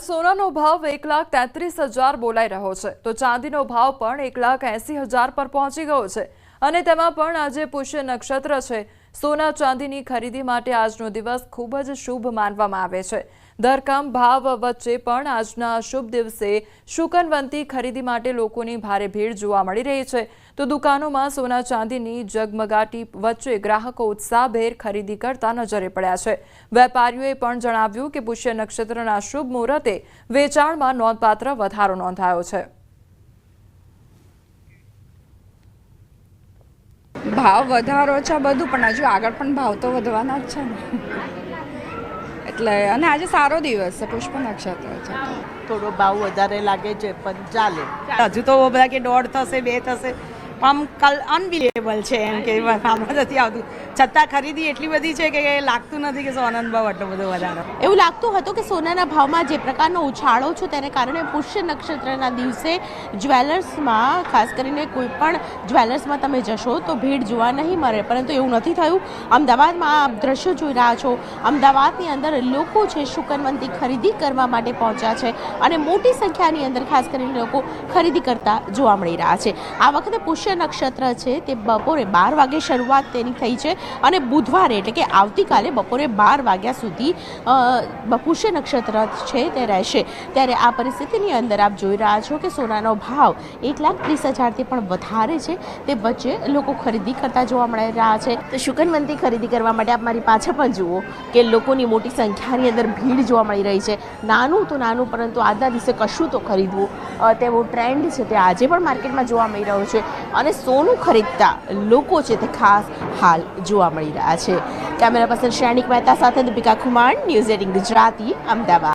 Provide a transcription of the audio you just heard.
સોનાનો ભાવ એક લાખ તેત્રીસ હજાર બોલાઈ રહ્યો છે. તો ચાંદીનો ભાવ પણ એક લાખ એંસી હજાર પર પહોંચી ગયો છે. અને તેમાં પણ આજે પુષ્ય નક્ષત્ર છે. સોના ચાંદીની ખરીદી માટે આજનો દિવસ ખૂબ જ શુભ માનવામાં આવે છે. દરકામ ભાવ વચ્ચે પણ આજના શુભ દિવસે શુકનવંતી ખરીદી માટે લોકોની ભારે ભીડ જોવા મળી રહી છે. તો દુકાનોમાં સોના ચાંદીની જગમગાટી વચ્ચે ગ્રાહકો ઉત્સાહભેર ખરીદી કરતા નજરે પડ્યા છે. વેપારીઓએ પણ જણાવ્યું કે પુષ્ય નક્ષત્રના શુભ મુહૂર્તે વેચાણમાં નોંધપાત્ર વધારો નોંધાયો છે. ભાવ વધારો છે બધું પણ હજુ આગળ પણ ભાવ તો વધવાના જ છે ને. એટલે અને આજે સારો દિવસ છે પુષ્પ નક્ષત્ર છે. થોડો ભાવ વધારે લાગે છે પણ ચાલે. હજુ તો બધા કે દોઢ થશે બે થશે. આમ કલ અનબિલિવેબલ છે એમ કે આમાં નથી આવતું. છતાં ખરીદી એટલી બધી છે કે લાગતું નથી કે સોનાનો ભાવ આટલો બધો વધારો. એવું લાગતું હતું કે સોનાના ભાવમાં જે પ્રકારનો ઉછાળો છે તેને કારણે પુષ્ય નક્ષત્રના દિવસે જ્વેલર્સમાં, ખાસ કરીને કોઈ પણ જ્વેલર્સમાં તમે જશો તો ભીડ જોવા નહીં મળે. પરંતુ એવું નથી થયું. અમદાવાદમાં આ દ્રશ્યો જોઈ રહ્યા છો. અમદાવાદની અંદર લોકો છે શુકનવંતી ખરીદી કરવા માટે પહોંચ્યા છે અને મોટી સંખ્યાની અંદર ખાસ કરીને લોકો ખરીદી કરતા જોવા મળી રહ્યા છે. આ વખતે પુષ્ય નક્ષત્ર છે તે બપોરે બાર વાગે શરૂઆત તેની થઈ છે અને બુધવારે એટલે કે આવતીકાલે બપોરે બાર વાગ્યા સુધી પુષ્ય નક્ષત્ર છે તે રહેશે. ત્યારે આ પરિસ્થિતિની અંદર આપ જોઈ રહ્યા છો કે સોનાનો ભાવ એક લાખ ત્રીસ હજારથી પણ વધારે છે. તે વચ્ચે લોકો ખરીદી કરતા જોવા મળી રહ્યા છે. તો શુકનવંતી ખરીદી કરવા માટે આપ મારી પાછળ પણ જુઓ કે લોકોની મોટી સંખ્યાની અંદર ભીડ જોવા મળી રહી છે. નાનું તો નાનું, પરંતુ આજના દિવસે કશું તો ખરીદવું તેવો ટ્રેન્ડ છે તે આજે પણ માર્કેટમાં જોવા મળી રહ્યો છે. અને સોનું ખરીદતા લોકો છે તે ખાસ હાલ જોવા મળી રહ્યા છે. કેમેરા પર્સન શ્રેણિક મહેતા સાથે દીપિકા ખુમાણ, ન્યૂઝ એટીન ગુજરાતી, અમદાવાદ.